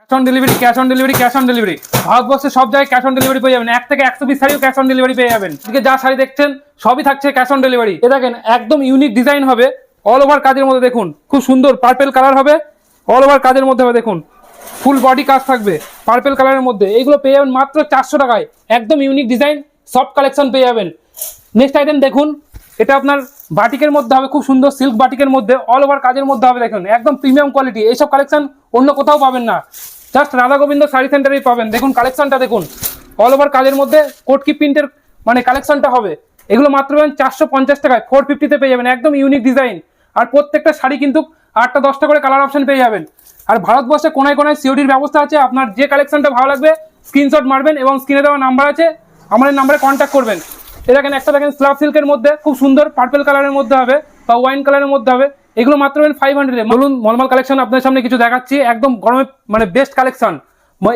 Cash on delivery cash on delivery cash on delivery ভারতবর্ষে সব জায়গায় ক্যাশ অন ডেলিভারি পেয়ে যাবেন। এক থেকে পিস ক্যাশ অন ডেলিভারি পেয়ে যাবেন। যা শাড়ি দেখছেন, সবই থাকছে ক্যাশ অন ডেলিভারি দেখেন, একদম ইউনিক ডিজাইন হবে। অল ওভার কাজের মধ্যে দেখুন, খুব সুন্দর পার্পেল কালার হবে। অল ওভার কাজের মধ্যে হবে, দেখুন। ফুল বডি কাজ থাকবে পার্পেল কালারের মধ্যে। এইগুলো পেয়ে যাবেন মাত্র চারশো টাকায়। একদম ইউনিক ডিজাইন সফট কালেকশন পেয়ে যাবেন। নেক্সট আইটেম দেখুন এটা আপনার বাটিকের মধ্যে হবে, খুব সুন্দর সিল্ক বাটিকের মধ্যে অল ওভার কাজের মধ্যে হবে দেখুন, একদম প্রিমিয়াম কোয়ালিটি এইসব কালেকশন অন্য কোথাও পাবেন না। জাস্ট রাধা গোবিন্দ শাড়ি সেন্টারেই পাবেন। দেখুন কালেকশনটা দেখুন অল ওভার কাজের মধ্যে কোটকি প্রিন্টের মানে কালেকশনটা হবে। এগুলো মাত্র পাবেন চারশো পঞ্চাশ টাকায় ফোর ফিফটিতে পেয়ে যাবেন, একদম ইউনিক ডিজাইন আর প্রত্যেকটা শাড়ি কিন্তু আটটা দশটা করে কালার অপশন পেয়ে যাবেন। আর ভারতবর্ষে কোনায় কোনায় সিওডির ব্যবস্থা আছে, আপনার যে কালেকশনটা ভালো লাগবে স্ক্রিনশট মারবেন এবং স্ক্রিনে দেওয়া নাম্বার আছে, আমাদের নাম্বারে কন্ট্যাক্ট করবেন। এটা দেখেন একটা দেখেন স্লাব সিল্কের মধ্যে, খুব সুন্দর পার্পেল কালারের মধ্যে হবে, বা ওয়াইন কালারের মধ্যে হবে। এগুলো মাত্র ফাইভ হান্ড্রেডে বলুন মলমাল কালেকশন আপনার সামনে কিছু দেখাচ্ছি, একদম গরমে মানে বেস্ট কালেকশন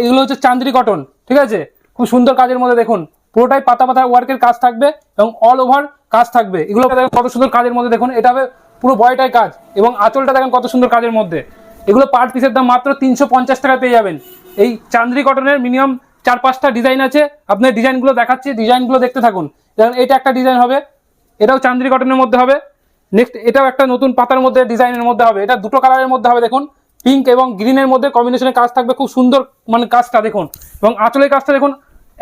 এগুলো হচ্ছে চান্দ্রি কটন ঠিক আছে? খুব সুন্দর কাজের মধ্যে দেখুন, পুরোটাই পাতা পাতা ওয়ার্কের কাজ থাকবে এবং অল ওভার কাজ থাকবে। এগুলো কত সুন্দর কাজের মধ্যে দেখুন, এটা হবে পুরো বয়টাই কাজ এবং আঁচলটা দেখেন কত সুন্দর কাজের মধ্যে। এগুলো পার পিসের দাম মাত্র তিনশো পঞ্চাশ টাকা পেয়ে যাবেন। এই চান্দ্রি কটনের মিনিমাম চার পাঁচটা ডিজাইন আছে। আপনার ডিজাইনগুলো দেখাচ্ছি ডিজাইনগুলো দেখতে থাকুন। যেমন এটা একটা ডিজাইন হবে, এটাও চান্দ্রি কটনের মধ্যে হবে। নেক্সট এটাও একটা নতুন পাতার মধ্যে ডিজাইনের মধ্যে হবে। এটা দুটো কালারের মধ্যে হবে, দেখুন। পিঙ্ক এবং গ্রিনের মধ্যে কম্বিনেশনে কাজ থাকবে, খুব সুন্দর মানে কাজটা, দেখুন। এবং আঁচলের কাজটা, দেখুন,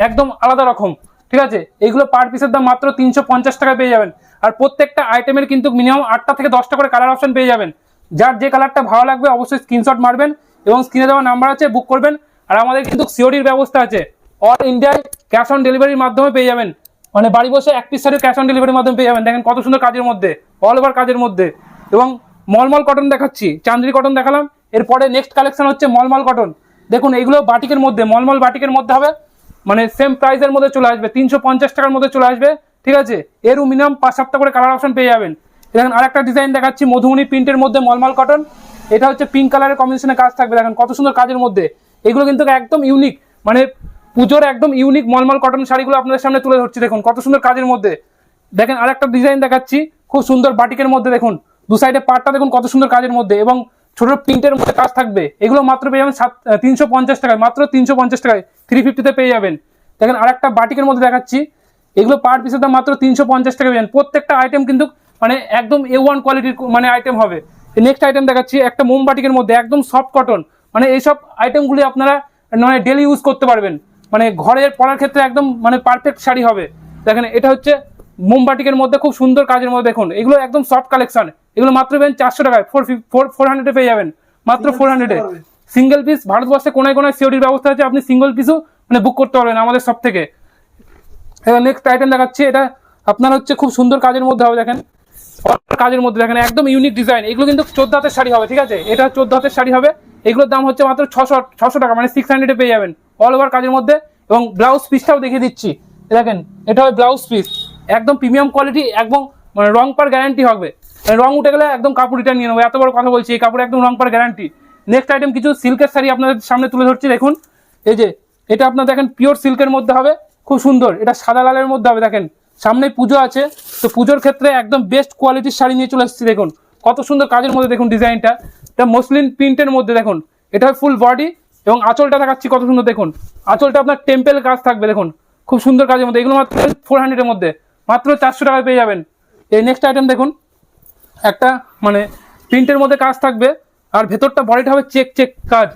একদম আলাদা রকম। ঠিক আছে? এইগুলো পার পিসের দাম মাত্র তিনশো পঞ্চাশ টাকা পেয়ে যাবেন। আর প্রত্যেকটা আইটেমের কিন্তু মিনিমাম আটটা থেকে দশটা করে কালার অপশন পেয়ে যাবেন। যার যে কালারটা ভালো লাগবে, অবশ্যই স্ক্রিনশট মারবেন এবং স্ক্রিনে দেওয়া নাম্বার আছে বুক করবেন। আর আমাদের কিন্তু সিওডির ব্যবস্থা আছে। অল ইন্ডিয়ায় ক্যাশ অন ডেলিভারির মাধ্যমে পেয়ে যাবেন। মানে বাড়ি বসে এক পিস ক্যাশ অন ডেলিভারির মাধ্যমে পেয়ে যাবেন। দেখেন কত সুন্দর কাজের মধ্যে অল ওভার কাজের মধ্যে। এবং মলমল কটন দেখাচ্ছি, চান্দ্রি কটন দেখালাম। এরপরে নেক্সট কালেকশন হচ্ছে মলমল কটন দেখুন, এগুলো বাটিকের মধ্যে, মলমল বাটিকের মধ্যে হবে। মানে সেম প্রাইসের মধ্যে চলে আসবে, তিনশো পঞ্চাশ টাকার মধ্যে চলে আসবে। ঠিক আছে? এরও মিনিমাম পাঁচ সপ্তাহ করে কালার অপশন পেয়ে যাবেন। দেখেন, আরেকটা ডিজাইন দেখাচ্ছি, মধুমণি প্রিন্টের মধ্যে মলমল কটন এটা হচ্ছে পিঙ্ক কালারের কম্বিনেশনে কাজ থাকবে। দেখেন, কত সুন্দর কাজের মধ্যে। এগুলো কিন্তু একদম ইউনিক মানে পুজোর একদম ইউনিক মলমল কটন শাড়িগুলো আপনাদের সামনে তুলে ধরছি, দেখুন, কত সুন্দর কাজের মধ্যে। দেখেন, আরেকটা ডিজাইন দেখাচ্ছি, খুব সুন্দর বাটিকের মধ্যে, দেখুন, দু সাইডে পাটটা, দেখুন, কত সুন্দর কাজের মধ্যে, এবং ছোট প্রিন্টের মধ্যে কাজ থাকবে। এগুলো মাত্র পেয়ে যাবেন সাত তিনশো পঞ্চাশ টাকায়, মাত্র তিনশো পঞ্চাশ টাকায় থ্রি ফিফটিতে পেয়ে যাবেন। দেখেন, আরেকটা বাটিকের মধ্যে দেখাচ্ছি, এগুলো পার পিসের দাম মাত্র তিনশো পঞ্চাশ টাকা পেয়ে প্রত্যেকটা আইটেম কিন্তু মানে একদম এ ওয়ান কোয়ালিটির মানে আইটেম হবে। নেক্সট আইটেম দেখাচ্ছি, একটা মোমবাটিকের মধ্যে, একদম সফট কটন মানে এইসব আইটেমগুলি আপনারা মানে ডেলি ইউজ করতে পারবেন। মানে ঘরের পড়ার ক্ষেত্রে একদম মানে পারফেক্ট শাড়ি হবে। দেখেন এটা হচ্ছে মোমবাটিকের মধ্যে খুব সুন্দর কাজের মধ্যে দেখুন এগুলো একদম সফট কালেকশন এগুলো মাত্র পেবেন চারশো টাকায় ফোর ফোর ফোর হান্ড্রেডে পেয়ে যাবেন। মাত্র ফোর হান্ড্রেডে সিঙ্গেল পিস ভারতবর্ষে কোনায় কোনায় সিওডির ব্যবস্থা আছে আপনি সিঙ্গেল পিসও মানে বুক করতে পারবেন আমাদের সব থেকে। এবার নেক্সট আইটেম দেখাচ্ছি এটা আপনার হচ্ছে খুব সুন্দর কাজের মধ্যে হবে দেখেন। কাজের মধ্যে দেখেন একদম ইউনিক ডিজাইন এগুলো কিন্তু চোদ্দ হাতের শাড়ি হবে ঠিক আছে? এটা চোদ্দ হাতের শাড়ি হবে। এগুলোর দাম হচ্ছে মাত্র ছশো ছশো টাকা মানে সিক্স হান্ড্রেডে পেয়ে যাবেন। অল ওভার কাজের মধ্যে এবং ব্লাউজ পিসটাও দেখিয়ে দিচ্ছি। দেখেন, এটা হবে ব্লাউজ পিস একদম প্রিমিয়াম কোয়ালিটি একদম মানে রং পার গ্যারান্টি হবে। মানে রং উঠে গেলে একদম কাপড় রিটার্ন নিয়ে নেব। এত বড় কথা বলছি, এই কাপড় একদম রং পার গ্যারান্টি নেক্সট আইটেম কিছু সিল্কের শাড়ি আপনাদের সামনে তুলে ধরছি, দেখুন। এই যে, এটা আপনার দেখেন পিওর সিল্কের মধ্যে হবে, খুব সুন্দর। এটা সাদা লালের মধ্যে হবে, দেখেন। সামনে পুজো আছে, তো পুজোর ক্ষেত্রে একদম বেস্ট কোয়ালিটির শাড়ি নিয়ে চলে এসেছি, দেখুন। কত সুন্দর কাজের মধ্যে দেখুন ডিজাইনটা এটা মসলিন প্রিন্টের মধ্যে দেখুন। এটা হয় ফুল বডি এবং আঁচলটা দেখাচ্ছি কত সুন্দর দেখুন। আঁচলটা আপনার টেম্পেল কাজ থাকবে দেখুন। খুব সুন্দর কাজের মধ্যে। এগুলো মাত্র ফোর হান্ড্রেডের মধ্যে। মাত্র চারশো টাকায় পেয়ে যাবেন। এই নেক্সট আইটেম দেখুন। একটা মানে প্রিন্টের মধ্যে কাজ থাকবে। আর ভেতরটা বডিটা হবে চেক চেক কাজ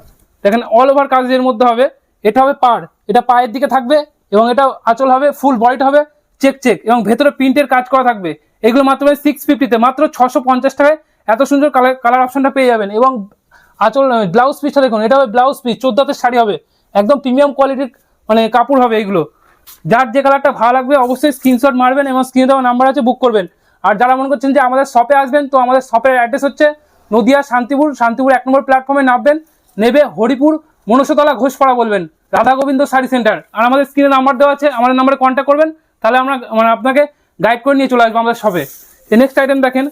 দেখেন অল ওভার কাজের মধ্যে হবে। এটা হবে পার এটা পায়ের দিকে থাকবে এবং এটা আঁচল হবে ফুল বডিটা হবে চেক চেক এবং ভেতরে প্রিন্টের কাজ করা থাকবে। এগুলো মাত্র সিক্স ফিফটিতে মাত্র ছশো পঞ্চাশ টাকায় এত সুন্দর কালার কালার অপশনটা পেয়ে যাবেন। এবং আচল ব্লাউজ পিসটা দেখুন, এটা হবে ব্লাউজ পিস চোদ্দ হাতের শাড়ি হবে, একদম প্রিমিয়াম কোয়ালিটির মানে কাপড় হবে এইগুলো যার যে কালারটা ভালো লাগবে, অবশ্যই স্ক্রিনশট মারবেন এবং স্ক্রিনে দেওয়া নাম্বার আছে বুক করবেন। আর যারা মনে করছেন যে আমাদের শপে আসবেন, তো আমাদের শপের অ্যাড্রেস হচ্ছে নদিয়া শান্তিপুর শান্তিপুর এক নম্বর প্ল্যাটফর্মে নামবেন, নেবে হরিপুর মনসতলা ঘোষপাড়া বলবেন রাধা গোবিন্দ শাড়ি সেন্টার আর আমাদের স্ক্রিনে নাম্বার দেওয়া আছে, আমাদের নাম্বারে কন্ট্যাক্ট করবেন, তাহলে আমরা মানে আপনাকে গাইড করে নিয়ে চলে আসব আমাদের শপে নেক্সট আইটেম দেখেন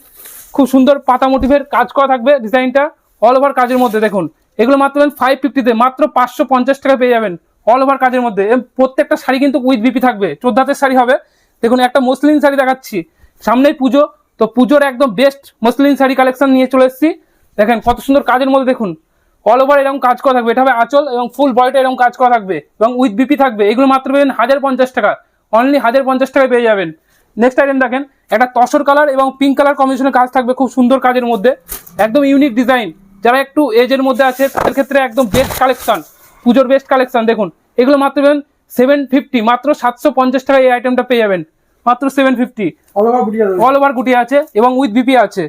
খুব সুন্দর পাতা মোটিভের কাজ করা থাকবে ডিজাইনটা অল ওভার কাজের মধ্যে। দেখুন, এগুলো মাত্র ফাইভ ফিফটিতে মাত্র পাঁচশো পঞ্চাশ টাকা পেয়ে যাবেন অল ওভার কাজের মধ্যে। প্রত্যেকটা শাড়ি কিন্তু উইথ বিপি থাকবে চোদ্দ হাতের শাড়ি হবে। দেখুন, একটা মসলিন শাড়ি দেখাচ্ছি, সামনেই পুজো। তো পুজোর একদম বেস্ট মসলিন শাড়ি কালেকশন নিয়ে চলে এসেছি। দেখেন, কত সুন্দর কাজের মধ্যে দেখুন। অল ওভার এরকম কাজ করা থাকবে। এটা হবে আঁচল এবং ফুল বডিটা এরকম কাজ করা থাকবে এবং উইথ বিপি থাকবে। এগুলো মাত্র পেবেন হাজার পঞ্চাশ টাকা। অনলি হাজার পঞ্চাশ টাকায় পেয়ে যাবেন। নেক্সট আইটেম দেখেন একটা তসর কালার এবং পিঙ্ক কালার কম্বিনেশনের কাজ থাকবে খুব সুন্দর কাজের মধ্যে। একদম ইউনিক ডিজাইন যারা একটু এজের মধ্যে আছে তাদের ক্ষেত্রে একদম বেস্ট কালেকশন পুজোর বেস্ট কালেকশন দেখুন এগুলো মাত্র পেবেন সেভেন ফিফটি মাত্র সাতশো পঞ্চাশ টাকায় এই আইটেমটা পেয়ে যাবেন। মাত্র seven fifty over all over গুটি আছে এবং উইথ বিপি আছে।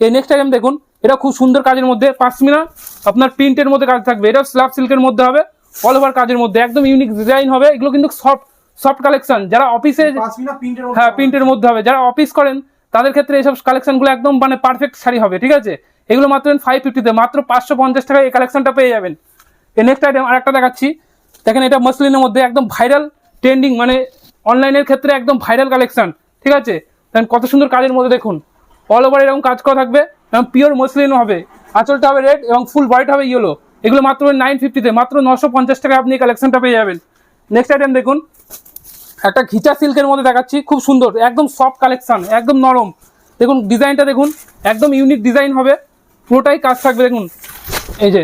এই নেক্সট আইটেম দেখুন এটা খুব সুন্দর কাজের মধ্যে পাঁচমিনা আপনার প্রিন্টের মধ্যে কাজ থাকবে। এটা স্ল্যাব সিল্কের মধ্যে হবে অল ওভার কাজের মধ্যে। একদম ইউনিক ডিজাইন হবে এগুলো কিন্তু সফট সফট কালেকশন যারা অফিসে হ্যাঁ প্রিন্টের মধ্যে হবে। যারা অফিস করেন তাদের ক্ষেত্রে এইসব কালেকশনগুলো একদম মানে পারফেক্ট শাড়ি হবে ঠিক আছে? এগুলো মাত্র ফাইভ ফিফটিতে মাত্র পাঁচশো পঞ্চাশ টাকায় এই কালেকশনটা পেয়ে যাবেন। এই নেক্সট আইটেম আর একটা দেখাচ্ছি। দেখেন এটা মসলিনের মধ্যে একদম ভাইরাল ট্রেন্ডিং মানে অনলাইনের ক্ষেত্রে একদম ভাইরাল কালেকশন ঠিক আছে? দেখেন কত সুন্দর কাজের মধ্যে দেখুন। অল ওভার এরকম কাজ করা থাকবে। এবং পিওর মসলিনও হবে। আঁচলটা হবে রেড এবং ফুল হোয়াইট হবে ইয়েলো এগুলো মাত্র নাইন ফিফটিতে মাত্র নশো পঞ্চাশ টাকায় আপনি এই কালেকশনটা পেয়ে যাবেন। নেক্সট আইটেম দেখুন। একটা ঘিচা সিল্কের মধ্যে দেখাচ্ছি খুব সুন্দর একদম সফট কালেকশন একদম নরম। দেখুন ডিজাইনটা দেখুন একদম ইউনিক ডিজাইন হবে পুরোটাই কাজ থাকবে দেখুন। এই যে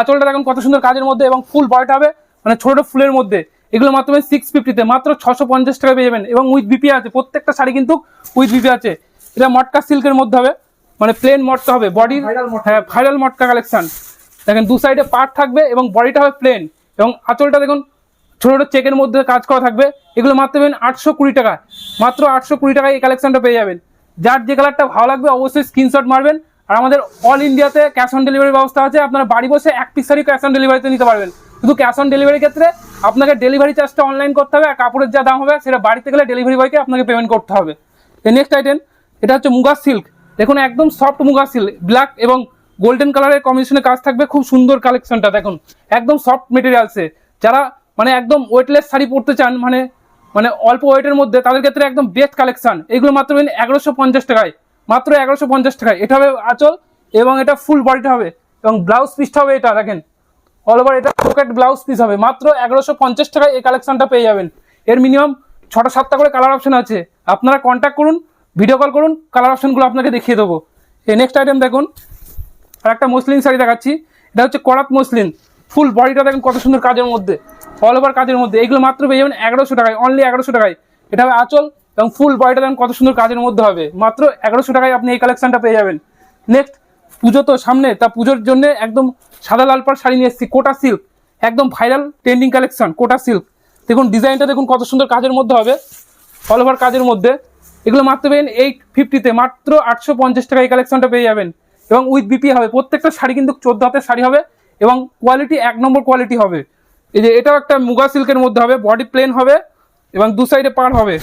আঁচলটা দেখুন কত সুন্দর কাজের মধ্যে এবং ফুল বয়টা হবে মানে ছোট ছোট ফুলের মধ্যে। এগুলো মাত্র সিক্স ফিফটিতে মাত্র ছশো পঞ্চাশ টাকা পেয়ে যাবেন এবং উইথ বিপি আছে প্রত্যেকটা শাড়ি কিন্তু উইথ বিপি আছে। এটা মটকা সিল্কের মধ্যে হবে মানে প্লেন মটকা হবে বডির হ্যাঁ ভাইরাল মটকা কালেকশান দেখেন দু সাইডে পার্ট থাকবে এবং বডিটা হবে প্লেন এবং আঁচলটা দেখুন ছোট ছোট চেকের মধ্যে কাজ করা থাকবে। এগুলো মাত্র পেবেন আটশো কুড়ি টাকা। মাত্র আটশো কুড়ি টাকায় এই কালেকশনটা পেয়ে যাবেন। যার যে কালারটা ভালো লাগবে অবশ্যই স্ক্রিনশট মারবেন। আর আমাদের অল ইন্ডিয়াতে ক্যাশ অন ডেলিভারি ব্যবস্থা আছে। আপনারা বাড়ি বসে এক পিস শাড়ি ক্যাশ অন ডেলিভারিতে নিতে পারবেন। শুধু ক্যাশ অন ডেলিভারির ক্ষেত্রে আপনাকে ডেলিভারি চার্জটা অনলাইন করতে হবে আর কাপড়ের যা দাম হবে সেটা বাড়িতে গেলে ডেলিভারি বয়কে আপনাকে পেমেন্ট করতে হবে। নেক্সট আইটেম এটা হচ্ছে মুগা সিল্ক দেখুন, একদম সফট মুগা সিল্ক ব্ল্যাক এবং গোল্ডেন কালারের কম্বিনেশনে কাজ থাকবে। খুব সুন্দর কালেকশনটা দেখুন। একদম সফট মেটেরিয়ালসে যারা মানে একদম ওয়েটলেস শাড়ি পরতে চান মানে মানে অল্প ওয়েটের মধ্যে, তাদের ক্ষেত্রে একদম বেস্ট কালেকশন এগুলো মাত্র এগারোশো পঞ্চাশ টাকায়। মাত্র এগারোশো পঞ্চাশ টাকায়। এটা হবে আঁচল এবং এটা ফুল বডিটা হবে এবং ব্লাউজ পিসটা হবে এটা, দেখেন। অল ওভার এটা পকেট ব্লাউজ পিস হবে। মাত্র এগারোশো পঞ্চাশ টাকায় এই কালেকশনটা পেয়ে যাবেন। এর মিনিমাম ছটা সাতটা করে কালার অপশন আছে। আপনারা কন্ট্যাক্ট করুন ভিডিও কল করুন কালার অপশনগুলো আপনাকে দেখিয়ে দেবো। এই নেক্সট আইটেম দেখুন আর একটা মসলিন শাড়ি দেখাচ্ছি। এটা হচ্ছে করাত মসলিন। ফুল বডিটা দেখেন কত সুন্দর কাজের মধ্যে। অল ওভার কাজের মধ্যে। এগুলো মাত্র পেয়ে যাবেন এগারোশো টাকায় অনলি এগারোশো টাকায়। এটা হবে আচল এবং ফুল বডিটা দেখেন কত সুন্দর কাজের মধ্যে হবে। মাত্র এগারোশো টাকায় আপনি এই কালেকশনটা পেয়ে যাবেন। নেক্সট পুজো তো সামনে, তা পুজোর জন্য একদম সাদা লাল পাড় শাড়ি নিয়ে এসেছি, কোটা সিল্ক একদম viral trending collection Kota silk দেখুন ডিজাইনটা দেখুন কত সুন্দর কাজের মধ্যে হবে। অল ওভার কাজের মধ্যে। এগুলো মাত্র পেবেন এইট ফিফটিতে মাত্র আটশো পঞ্চাশ টাকা এই কালেকশনটা পেয়ে যাবেন। এবং উইথ বিপি হবে। প্রত্যেকটা শাড়ি কিন্তু চোদ্দ হাতের শাড়ি হবে এবং কোয়ালিটি এক নম্বর কোয়ালিটি হবে। এই যে এটাও একটা মুগা সিল্কের মধ্যে হবে বডি প্লেন হবে এবং দু সাইডে পার হবে।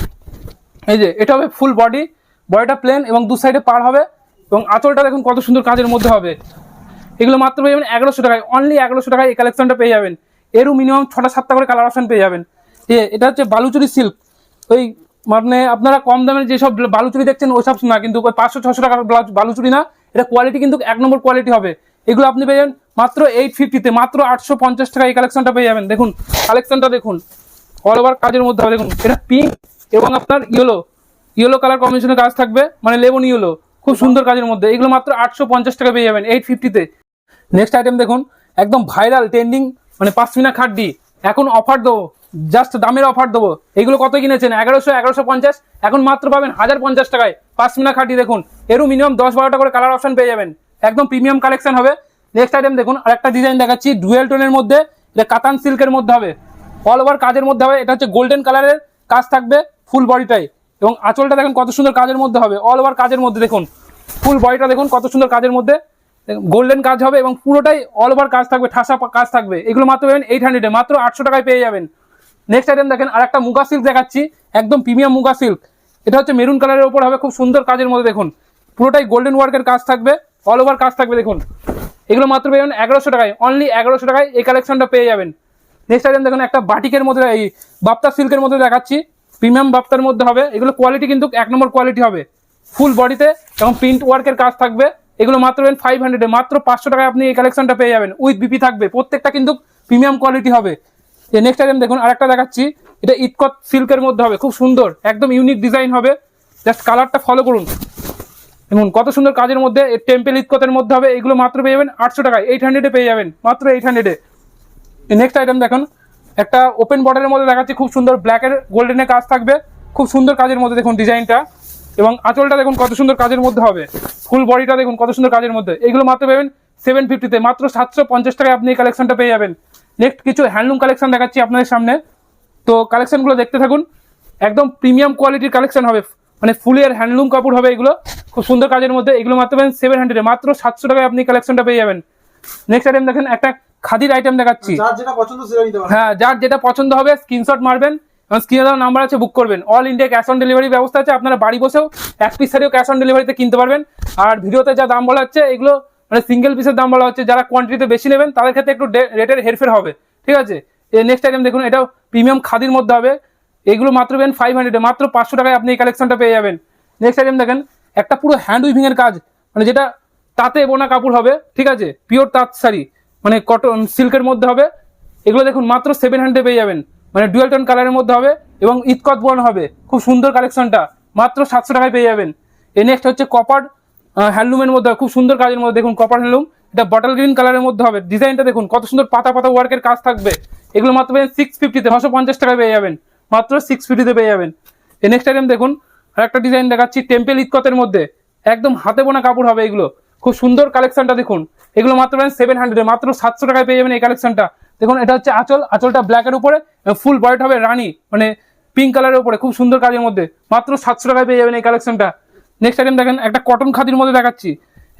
এই যে এটা হবে ফুল বডি বডিটা প্লেন এবং দু সাইডে পার হবে এবং আঁচলটা দেখুন কত সুন্দর কাজের মধ্যে হবে। এগুলো মাত্র পেয়ে যাবেন এগারোশো টাকায় অনলি এগারোশো টাকায় এই কালেকশনটা পেয়ে যাবেন। এরও মিনিমাম ছটা সাতটা করে কালার অপশন পেয়ে যাবেন। এ, এটা হচ্ছে বালুচুরি সিল্ক ওই মানে আপনারা কম দামের যেসব বালুচুরি দেখছেন, ওই ওইসব না, কিন্তু ওই পাঁচশো, ছশো টাকার বালুচুরি না, এটা কোয়ালিটি কিন্তু এক নম্বর কোয়ালিটি হবে। এগুলো আপনি পেয়ে যাবেন মাত্র এইট ফিফটিতে মাত্র আটশো পঞ্চাশ টাকা এই কালেকশনটা পেয়ে যাবেন। দেখুন কালেকশনটা দেখুন। অল ওভার কাজের মধ্যে হবে। দেখুন, এটা পিঙ্ক এবং আপনার ইয়েলো ইয়েলো কালার কম্বিনেশনের কাজ থাকবে মানে লেবন ইয়েলো খুব সুন্দর কাজের মধ্যে। এগুলো মাত্র আটশো পঞ্চাশ টাকা পেয়ে যাবেন এইট ফিফটিতে নেক্সট আইটেম দেখুন, একদম ভাইরাল ট্রেন্ডিং মানে পাঁচমিনা খাড্ডি। এখন অফার দেবো জাস্ট দামের অফার দেবো। এগুলো কত কিনেছেন? এগারোশো এগারোশো পঞ্চাশ। এখন মাত্র পাবেন হাজার পঞ্চাশ টাকায় পাঁচমিনা খাড্ডি। দেখুন, এরও মিনিমাম দশ বারোটা করে কালার অপশন পেয়ে যাবেন। একদম প্রিমিয়াম কালেকশন হবে। নেক্সট আইটেম দেখুন, আরেকটা ডিজাইন দেখাচ্ছি ডুয়েল টোনের মধ্যে, এটা কাতান সিল্কের মধ্যে হবে। অল ওভার কাজের মধ্যে হবে, এটা হচ্ছে গোল্ডেন কালারের কাজ থাকবে ফুল বডিটাই এবং আঁচলটা দেখুন, কত সুন্দর কাজের মধ্যে হবে। অল ওভার কাজের মধ্যে দেখুন ফুল বডিটা দেখুন, কত সুন্দর কাজের মধ্যে। গোল্ডেন কাজ হবে এবং পুরোটাই অল ওভার কাজ থাকবে, ঠাসা কাজ থাকবে। এগুলো মাত্র পাবেন এইট হান্ড্রেডে মাত্র আটশো টাকায় পেয়ে যাবেন। নেক্সট আইটেম দেখেন আর একটা মুগা সিল্ক দেখাচ্ছি, একদম প্রিমিয়াম মুগা সিল্ক এটা হচ্ছে মেরুন কালারের উপর হবে, খুব সুন্দর কাজের মধ্যে দেখুন। পুরোটাই গোল্ডেন ওয়ার্কের কাজ থাকবে। অল ওভার কাজ থাকবে, দেখুন। এগুলো মাত্র পেয়ে যাবেন এগারোশো টাকায়। অনলি এগারোশো টাকায় এই কালেকশনটা পেয়ে যাবেন। নেক্সট আইটেম দেখুন, একটা বাটিকের মধ্যে, এই বাপ্তা সিল্কের মধ্যে দেখাচ্ছি। প্রিমিয়াম বাপ্তার মধ্যে হবে। এগুলো কোয়ালিটি কিন্তু এক নম্বর কোয়ালিটি হবে। ফুল বডিতে এবং প্রিন্ট ওয়ার্কের কাজ থাকবে। এগুলো মাত্র ফাইভ হান্ড্রেডে মাত্র পাঁচশো টাকায় আপনি এই কালেকশনটা পেয়ে যাবেন। উইথ বিপি থাকবে। প্রত্যেকটা কিন্তু প্রিমিয়াম কোয়ালিটি হবে। নেক্সট আইটেম দেখুন, আরেকটা দেখাচ্ছি। এটা ইটকট সিল্কের মধ্যে হবে। খুব সুন্দর। একদম ইউনিক ডিজাইন হবে। জাস্ট কালারটা ফলো করুন। দেখুন, কত সুন্দর কাজের মধ্যে টেম্পেল ইস্কতের মধ্যে হবে এগুলো মাত্র পেয়ে যাবেন আটশো টাকায়। এইট হান্ড্রেডে পেয়ে যাবেন, মাত্র এইট হান্ড্রেডে নেক্সট আইটেম দেখুন, একটা ওপেন বর্ডারের মধ্যে দেখাচ্ছি, খুব সুন্দর ব্ল্যাকের গোল্ডেনের কাজ থাকবে, খুব সুন্দর কাজের মধ্যে দেখুন ডিজাইনটা এবং আঁচলটা দেখুন, কত সুন্দর কাজের মধ্যে হবে। ফুল বডিটা দেখুন, কত সুন্দর কাজের মধ্যে। এগুলো মাত্র পাবেন সেভেন ফিফটিতে মাত্র সাতশো পঞ্চাশ টাকায় আপনি এই কালেকশনটা পেয়ে যাবেন। নেক্সট কিছু হ্যান্ডলুম কালেকশন দেখাচ্ছি আপনাদের সামনে। তো কালেকশনগুলো দেখতে থাকুন, একদম প্রিমিয়াম কোয়ালিটির কালেকশন হবে। মানে ফুলের হ্যান্ডলুম কাপড় হবে এগুলো। খুব সুন্দর কাজের মধ্যে। এগুলো মাত্র পাবেন সেভেন হান্ড্রেডে মাত্র সাতশো টাকায় আপনি কালেকশনটা পেয়ে যাবেন। নেক্সট আইটেম দেখেন একটা খাদির আইটেম দেখাচ্ছি। যার যেটা পছন্দ সেটা নিতে পারেন। হ্যাঁ যার যেটা পছন্দ হবে স্ক্রিনশট মারবেন এবং স্ক্রিনে দেওয়া নাম্বার আছে বুক করবেন। All India cash on delivery ব্যবস্থা আছে আপনারা বাড়ি বসেও এক পিস শাড়িও ক্যাশ অন ডেলিভারিতে কিনতে পারবেন। আর ভিডিওতে যা দাম বলা হচ্ছে এগুলো মানে সিঙ্গেল পিসের দাম বলা হচ্ছে যারা কোয়ান্টিটিতে বেশি নেবেন তাদের ক্ষেত্রে একটু রেটের হেরফের হবে। ঠিক আছে? এই নেক্সট আইটেম দেখুন এটাও প্রিমিয়াম খাদির মধ্যে হবে। এগুলো মাত্র পেন ফাইভ হান্ড্রেডে মাত্র পাঁচশো টাকায় আপনি এই কালেকশনটা পেয়ে যাবেন। নেক্সট আইটেম দেখেন, একটা পুরো হ্যান্ড উইভিং এর কাজ মানে যেটা তাঁতে বোনা কাপড় হবে, ঠিক আছে? পিওর তাঁত শাড়ি মানে কটন সিল্কের মধ্যে হবে। এগুলো দেখুন, মাত্র সেভেন হান্ড্রেড পেয়ে যাবেন। মানে ডুয়েল টোন কালারের মধ্যে হবে এবং ইতকত বোন হবে, খুব সুন্দর কালেকশনটা মাত্র সাতশো টাকায় পেয়ে যাবেন। এ নেক্সট হচ্ছে কপার হ্যান্ডলুমের মধ্যে, খুব সুন্দর কাজের মধ্যে দেখুন কপার হ্যান্ডলুম এটা বটল গ্রিন কালারের মধ্যে হবে। ডিজাইনটা দেখুন, কত সুন্দর পাতা পাতা ওয়ার্কের কাজ থাকবে। এগুলো মাত্র পেয়ে সিক্স ফিফটিতে নশো পঞ্চাশ টাকায় পেয়ে যাবেন। মাত্র সিক্স ফিফটিতে পেয়ে যাবেন। এ নেক্সট আইটেম দেখুন আর একটা ডিজাইন দেখাচ্ছি টেম্পেল ইতকতের মধ্যে। একদম হাতে বোনা কাপড় হবে এগুলো। খুব সুন্দর কালেকশনটা দেখুন। এগুলো মাত্র সেভেন হান্ড্রেডে মাত্র সাতশো টাকায় পেয়ে যাবেন এই কালেকশনটা দেখুন, এটা হচ্ছে আঁচল। আঁচলটা ব্ল্যাকের উপরে ফুল বয়েট হবে রানী মানে পিঙ্ক কালারের উপরে। খুব সুন্দর কাজের মধ্যে। মাত্র সাতশো টাকায় পেয়ে যাবেন এই কালেকশনটা নেক্সট আইটেম দেখেন, একটা কটন খাদির মধ্যে দেখাচ্ছি।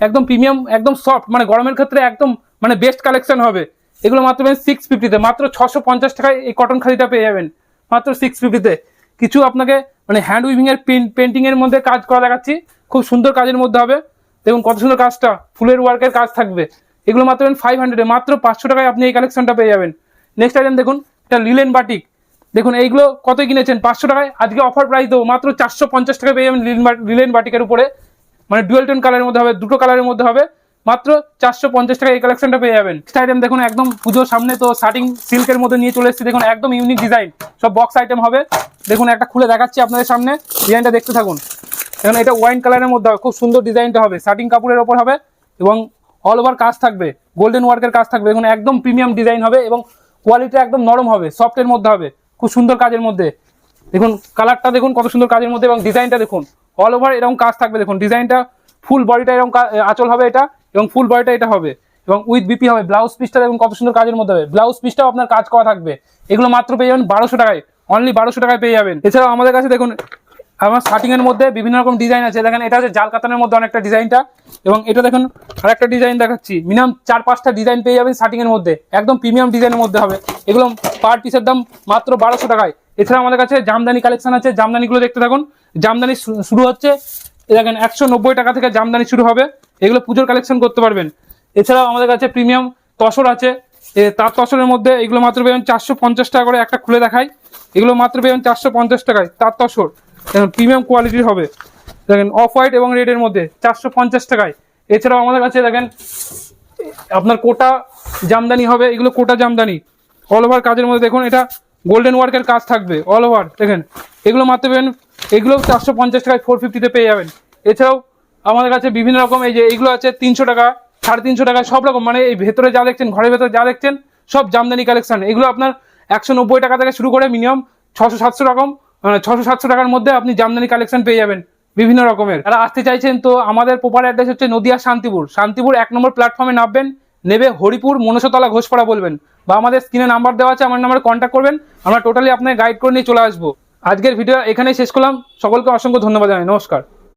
একদম প্রিমিয়াম একদম সফট মানে গরমের ক্ষেত্রে একদম মানে বেস্ট কালেকশন হবে। এগুলো মাত্র সিক্স ফিফটিতে মাত্র ছশো পঞ্চাশ টাকায় এই কটন খাদিটা পেয়ে যাবেন। মাত্র সিক্স ফিফটিতে কিছু আপনাকে মানে হ্যান্ড উইভিং এর পেন্টিং এর মধ্যে কাজ করা দেখাচ্ছি। খুব সুন্দর কাজের মধ্যে হবে। দেখুন কত সুন্দর কাজটা। ফুলের ওয়ার্কের কাজ থাকবে। এগুলো মাত্র ফাইভ হান্ড্রেডে মাত্র পাঁচশো টাকায় আপনি এই কালেকশনটা পেয়ে যাবেন। নেক্সট আইটেম দেখুন, এটা লিলেন বাটিক দেখুন, এইগুলো কত কিনেছেন? পাঁচশো টাকায়। আজকে অফার প্রাইস দেবো। মাত্র চারশো পঞ্চাশ টাকায় পেয়ে যাবেন লিলেন বাটিকের উপরে। মানে ডুয়েল টোন কালারের মধ্যে হবে। দুটো কালারের মধ্যে হবে। মাত্র চারশো পঞ্চাশ টাকা এই কালেকশনটা পেয়ে যাবেন। নেক্সট আইটেম দেখুন, একদম পুজোর সামনে তো শার্টিং সিল্কের মধ্যে নিয়ে চলে এসেছি। দেখুন, একদম ইউনিক ডিজাইন সব বক্স আইটেম হবে। দেখুন, একটা খুলে দেখাচ্ছি আপনাদের সামনে। ডিজাইনটা দেখতে থাকুন। এখন এটা ওয়াইন কালারের মধ্যে হবে। খুব সুন্দর ডিজাইনটা হবে। শার্টিং কাপড়ের ওপর হবে এবং অল ওভার কাজ থাকবে। গোল্ডেন ওয়ার্কের কাজ থাকবে। দেখুন, একদম প্রিমিয়াম ডিজাইন হবে এবং কোয়ালিটি একদম নরম হবে। সফটের মধ্যে হবে। খুব সুন্দর কাজের মধ্যে। দেখুন কালারটা দেখুন, কত সুন্দর কাজের মধ্যে এবং ডিজাইনটা দেখুন। অল ওভার এরকম কাজ থাকবে। দেখুন ডিজাইনটা ফুল বডিটা এরকম আঁচল হবে এটা। এবং ফুল বয়টা এটা হবে এবং উইথ বিপি হবে। ব্লাউজ পিসটা এবং কত সুন্দর কাজের মধ্যে হবে। ব্লাউজ পিসটাও আপনার কাজ করা থাকবে। এগুলো মাত্র পেয়ে যাবেন বারোশো টাকায়। অনলি বারোশো টাকায় পেয়ে যাবেন। এছাড়াও আমাদের কাছে দেখুন, আমার এর মধ্যে বিভিন্ন রকম ডিজাইন আছে। দেখেন, এটা হচ্ছে জাল কাতানের মধ্যে অনেকটা ডিজাইনটা এবং এটা দেখুন আর একটা ডিজাইন দেখাচ্ছি। মিনিমাম চার পাঁচটা ডিজাইন পেয়ে যাবেন এর মধ্যে। একদম প্রিমিয়াম ডিজাইনের মধ্যে হবে। এগুলো পার পিসের দাম মাত্র বারোশো টাকায়। এছাড়া আমাদের কাছে জামদানি কালেকশন আছে। জামদানিগুলো দেখতে থাকুন। জামদানি শুরু হচ্ছে, দেখেন, একশো নব্বই টাকা থেকে জামদানি শুরু হবে। এগুলো পুজোর কালেকশন করতে পারবেন। এছাড়াও আমাদের কাছে প্রিমিয়াম তসর আছে। তার তসরের মধ্যে এগুলো মাত্র পেবেন চারশো পঞ্চাশ টাকা করে একটা খুলে দেখাই। এগুলো মাত্র পেবেন চারশো পঞ্চাশ টাকায় তার তসর। দেখেন প্রিমিয়াম কোয়ালিটির হবে। দেখেন অফ হোয়াইট এবং রেডের মধ্যে চারশো পঞ্চাশ টাকায়। এছাড়াও আমাদের কাছে দেখেন, আপনার কোটা জামদানি হবে। এগুলো কোটা জামদানি। অল ওভার কাজের মধ্যে দেখুন, এটা গোল্ডেন ওয়ার্কের কাজ থাকবে। অল ওভার দেখেন। এগুলো মাত্র পেবেন এগুলো চারশো পঞ্চাশ টাকায় ফোর ফিফটিতে পেয়ে যাবেন। এছাড়াও আমাদের কাছে বিভিন্ন রকম, এই যে এইগুলো আছে, তিনশো টাকা, সাড়ে তিনশো টাকা সব রকম মানে এই ভেতরে যা দেখছেন, ঘরের ভেতরে যা দেখছেন, সব জামদানি কালেকশন এগুলো আপনার একশো নব্বই টাকা থেকে শুরু করে মিনিমাম ছশো সাতশো রকম ছশো সাতশো টাকার মধ্যে আপনি জামদানি কালেকশন পেয়ে যাবেন, বিভিন্ন রকমের। যারা আসতে চাইছেন, তো আমাদের প্রপার অ্যাড্রেস হচ্ছে নদিয়া শান্তিপুর। শান্তিপুর এক নম্বর প্ল্যাটফর্মে নামবেন, নেবে হরিপুর মনসতলা ঘোষপাড়া বলবেন, বা আমাদের স্ক্রিনে নাম্বার দেওয়া আছে, আমার নাম্বারে কন্ট্যাক্ট করবেন, আমরা টোটালি আপনাকে গাইড করে নিয়ে চলে আসব। আজকের ভিডিও এখানেই শেষ করলাম, সকলকে অসংখ্য ধন্যবাদ জানাই, নমস্কার।